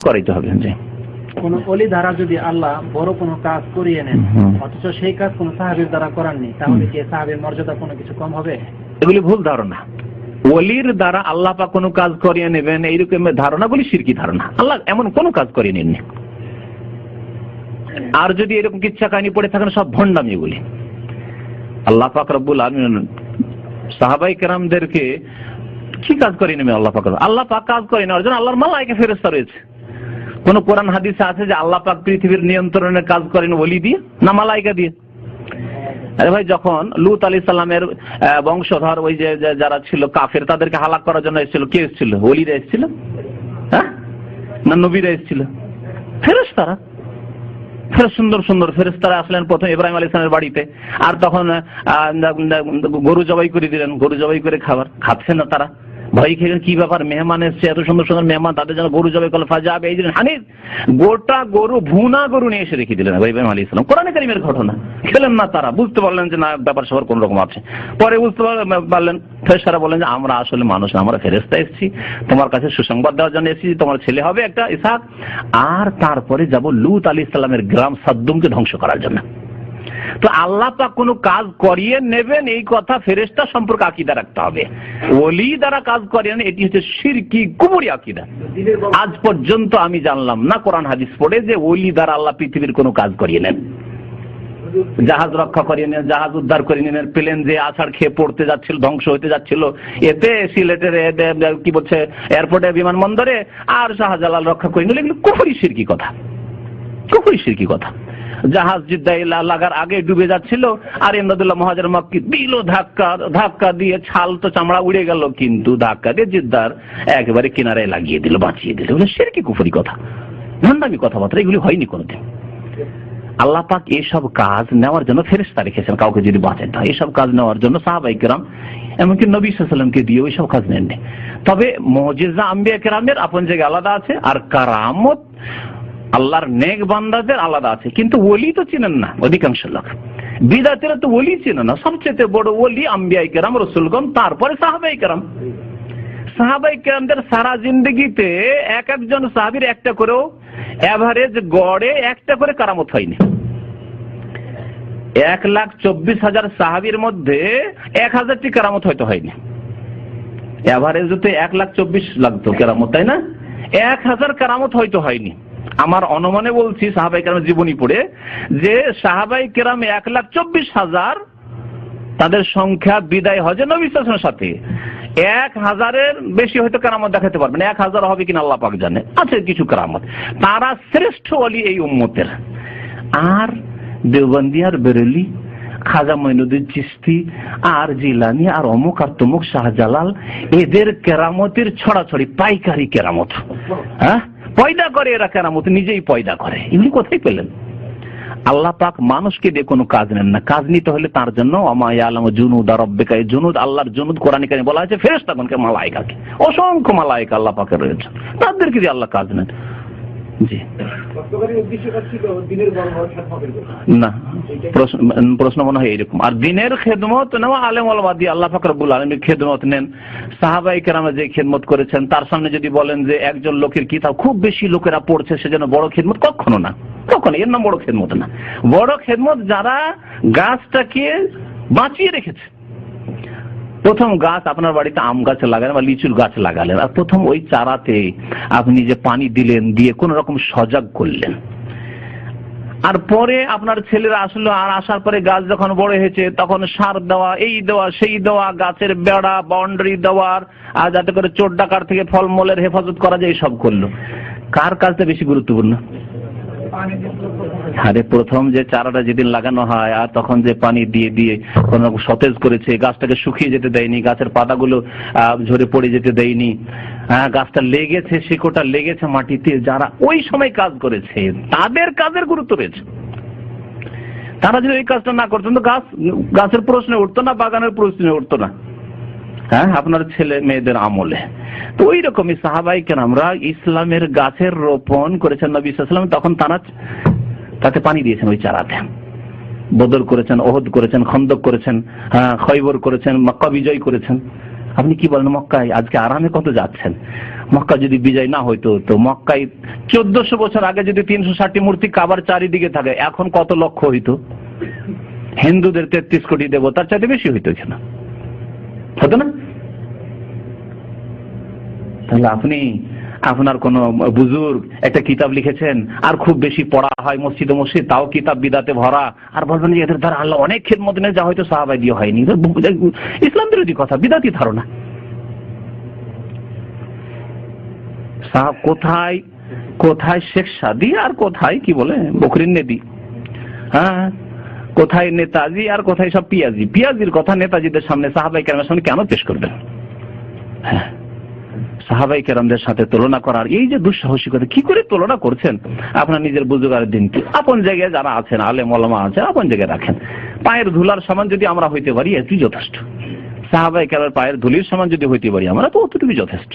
করাইতে হবে জি। কোন অলি দ্বারা যদি আল্লাহ বড় কোনো কাজ করিয়ে নেন অথচ সেই কাজ কোন সাহাবির দ্বারা করাননি তাহলে কি সাহাবির মর্যাদা কোনো কিছু কম হবে? এগুলি ভুল ধারণা। ওলির দ্বারা আল্লাহ পাক কোনো কাজ করিয়ে নেবেন এইরকম ধারণাগুলি সিরকি ধারণা। আল্লাহ এমন কোনো কাজ করিয়ে নেননি। আর যদি এরকম কিচ্ছা কাহিনী পড়ে থাকেন সব ভণ্ডামি এগুলি আল্লাহ পাক রব্বুল আলমিন সাহাবাই কেরামদেরকে কি কাজ করিয়ে নেবে আল্লাহ পাক? আল্লাহ পাক কাজ করে নেওয়ার জন্য আল্লাহর মালাইকে ফেরেস্তা রয়েছে। কোন কোরআন হাদিসে আছে যে আল্লাহ পাক পৃথিবীর নিয়ন্ত্রণের কাজ করেন ওলি দিয়ে না মালাইকা দিয়ে? আরে ভাই যখন লুত আলী সাল্লামের আহ, বংশধর ওই যে যারা ছিল কাফের তাদেরকে হালাক করার জন্য এসেছিল কে এসেছিল? ওলিরা এসেছিল? হ্যাঁ? না নবীরা এসেছিল? ফেরেস তারা ফেরেস সুন্দর সুন্দর ফেরেস তারা আসলেন প্রথম ইব্রাহিম আলী ইসলামের বাড়িতে। আর তখন গরু জবাই করে দিলেন গরু জবাই করে খাবার। খাচ্ছে না তারা। ভয় খেলেন, কি ব্যাপার? মেহমান এসছে, এত সুন্দর সুন্দর মেহমান, তাদের জন্য গরু জবাই করল ফাজা এই দিলেন হানিস গোটা গরু, ভুনা গরু নিয়ে এসে রেখে দিলেন। ইব্রাহিম আলী ইসলাম কোরআন কারিমের ঘটনা। খেলেন না তারা, বুঝতে পারলেন যে না, ব্যাপার সবার কোন রকম আছে। পরে বুঝতে পারলেন- পারলেন, ফেরেশতারা বললেন যে, আমরা আসলে মানুষ আমরা ফেরেস্তা এসেছি। তোমার কাছে সুসংবাদ দেওয়ার জন্য এসেছি, তোমার ছেলে হবে একটা ইসাক আর তারপরে যাব লুত আলী ইসলামের গ্রাম সাদ্দুমকে ধ্বংস করার জন্য। তো আল্লাহ পাক কোনো কাজ করিয়ে নেবেন এই কথা ফেরেস্তা সম্পর্কে আকিদা রাখতে হবে। ওলি দ্বারা কাজ করিয়ে নেন, এটি হচ্ছে সিরকি কুমুরি আকিদা। আজ পর্যন্ত আমি জানলাম না কোরআন হাদিস পড়ে যে ওলি দ্বারা আল্লাহ পৃথিবীর কোনো কাজ করিয়ে নেন। জাহাজ রক্ষা করিয়ে নেন জাহাজ উদ্ধার করে নিলেন প্লেন যে আছাড় খেয়ে পড়তে যাচ্ছিল ধ্বংস হতে যাচ্ছিল এতে সিলেটের কি বলছে এয়ারপোর্টে বিমানবন্দরে আর শাহজালাল রক্ষা করে নিল এগুলো কুফুরি সিরকি কথা। কুফুরি সিরকি কথা। জাহাজ জিদ্দায় লাগার আগে ডুবে যাচ্ছিল। আর ইমদাদুল্লাহ মহাজার মক্কি দিল ধাক্কা ধাক্কা দিয়ে ছাল তো চামড়া উড়ে গেল, কিন্তু ধাক্কা দিয়ে জিদ্দার একেবারে কিনারায় লাগিয়ে দিল, বাঁচিয়ে দিল। এগুলো সিরকি কুফুরি কথা। ভান্ডামি কথাবার্তা, এগুলি হয়নি কোনোদিন। আল্লাহ পাক এইসব কাজ নেওয়ার জন্য ফেরেস্তা রেখেছেন, কাউকে যদি বাঁচেন না এসব কাজ নেওয়ার জন্য সাহাবাই কেরাম, এমনকি নবী সাল্লামকে দিয়ে ওইসব কাজ নেননি। তবে মজিজা আম্বিয়া কেরামের আপন জায়গায় আলাদা আছে, আর কারামত আল্লাহর নেক বান্দাদের আলাদা আছে, কিন্তু ওলি তো চিনেন না, অধিকাংশ লোক। বিদাতেরা তো ওলি চিনে না সবচেয়ে বড় ওলি আম্বিয়াই কেরাম রসুলগম তারপরে সাহাবাই কেরাম। সাহাবাই কেরামদের সারা জিন্দগিতে এক একজন সাহাবির একটা করেও এভারেজ গড়ে একটা করে কারামত হয়নি। এক লাখ চব্বিশ হাজার সাহাবির মধ্যে এক হাজারটি কেরামত হয়তো হয়নি। এভারেজ তো এক লাখ চব্বিশ লাগতো কেরামত, তাই না? এক হাজার কেরামত হয়তো হয়নি। আমার অনুমানে বলছি সাহাবাই কেরামের জীবনী পড়ে, যে সাহাবাই কেরাম এক লাখ চব্বিশ হাজার তাদের সংখ্যা বিদায় হজে নবী সাল্লাল্লাহু আলাইহি সাথে। এক হাজারের বেশি হয়তো কেরামত দেখাতে পারবেন এক হাজার হবে কিনা আল্লাহ পাক জানে। আছে কিছু কেরামত। তারা শ্রেষ্ঠ অলি এই উম্মতের। আর দেওবন্দি, আর বেরেলি, খাজা মইনুদ্দিন চিস্তি আর জিলানি, আর অমুক, আর তমুক, শাহজালাল, এদের কেরামতের ছড়াছড়ি, পাইকারি কেরামত। হ্যাঁ? পয়দা করে এরা কেরামত, নিজেই পয়দা করে। এগুলি কোথায় পেলেন? আল্লাহ পাক মানুষকে দিয়ে কোনো কাজ নেন না। কাজ নিতে হলে তার জন্য জুনুদ আর রব্বেকা, এই জুনুদ, আল্লাহর জুনুদ কোরআন কারিমে বলা আছে ফেরেশতাগণকে মালাইকাকে অসংখ্য মালায়কা আল্লাহ পাকে রয়েছে। তাদেরকে দিয়ে আল্লাহ কাজ নেন। জি। না প্রশ্ন প্রশ্ন মনে হয় এইরকম। আর দিনের খেদমত নেওয়া আলেম আলমা দিয়ে আল্লাহ ফাকরবুল আলমীর খেদমত নেন। সাহাবাই কেরামা যে খেদমত করেছেন তার সামনে যদি বলেন যে একজন লোকের কিতাব খুব বেশি লোকেরা পড়ছে সেজন্য বড় খেদমত? কখনো না। কখনো এর নাম বড় খেদমত না। বড় খেদমত যারা গাছটাকে বাঁচিয়ে রেখেছে। প্রথম গাছ আপনার বাড়িতে আম গাছ লাগালেন বা লিচুর গাছ লাগালেন, আর প্রথম ওই চারাতে আপনি যে পানি দিলেন দিয়ে কোন রকম সজাগ করলেন। আর পরে আপনার ছেলেরা আসলো, আর আসার পরে গাছ যখন বড় হয়েছে, তখন সার দেওয়া, এই দেওয়া, সেই দেওয়া, গাছের বেড়া, বাউন্ডারি দেওয়ার, আর যাতে করে চোর ডাকার থেকে ফলমূলের হেফাজত করা যায় সব করল। কার কাজটা বেশি গুরুত্বপূর্ণ? আরে প্রথম যে চারাটা যেদিন লাগানো হয়, আর তখন যে পানি দিয়ে দিয়ে কোন সতেজ করেছে গাছটাকে শুকিয়ে যেতে দেয়নি, গাছের পাতাগুলো ঝরে পড়ে যেতে দেয়নি। হ্যাঁ গাছটা লেগেছে, শিকড়টা লেগেছে মাটিতে, যারা ওই সময় কাজ করেছে, তাদের কাজের গুরুত্ব রয়েছে। তারা যদি ওই কাজটা না করতেন তো গাছ, গাছের প্রশ্নে উঠতো না, বাগানের প্রশ্নে উঠতো না। হ্যাঁ আপনার ছেলে মেয়েদের আমলে। তো ওই রকমই সাহাবাই কেন আমরা ইসলামের গাছের রোপণ করেছেন নবী ইসলাম তখন তারা তাতে পানি দিয়েছেন ওই চারাতে। বদর করেছেন, ওহদ করেছেন, খন্দক করেছেন হ্যাঁ খৈবর করেছেন, মক্কা বিজয় করেছেন। আপনি কি বলেন, মক্কায় আজকে আরামে কত যাচ্ছেন? মক্কা যদি বিজয় না হইতো, তো মক্কায় চোদ্দশো বছর আগে যদি তিনশো ষাটটি মূর্তি কাবার চারিদিকে থাকে, এখন কত লক্ষ হইতো? হিন্দুদের তেত্রিশ কোটি দেবতার চাইতে বেশি হইতো এখানে হতো না তাহলে আপনি, আপনার কোন বুজুর্গ একটা কিতাব লিখেছেন, আর খুব বেশি পড়া হয় মসজিদে মসজিদ, তাও কিতাব বিদাতে ভরা, আর বলবেন যে এদের দ্বারা আল্লাহ অনেক খেদমত নেই যা হয়তো সাহাবাই দিয়ে হয়নি। ইসলাম বিরোধী কথা, বিদাতি ধারণা। সাহাব কোথায় কোথায় শেখ সাদি আর কোথায় কি বলে বকরিন নেদি হ্যাঁ? কোথায় নেতাজি আর কোথায় সব পিয়াজি। পিয়াজির কথা নেতাজিদের সামনে সাহাবাই কেরামের সামনে কেন পেশ করবেন? হ্যাঁ। সাহাবাই কেরামদের সাথে তুলনা করার এই যে দুঃসাহসিকতা, কি করে তুলনা করছেন? আপনার নিজের বুজুগার দিনটি আপন জায়গায় যারা আছেন আলে মলমা আছেন আপন জায়গায় রাখেন। পায়ের ধুলার সমান যদি আমরা হইতে পারি, এটি যথেষ্ট। সাহাবাই কেরামের পায়ের ধুলির সমান যদি হইতে পারি, আমরা তো অতটুকু যথেষ্ট।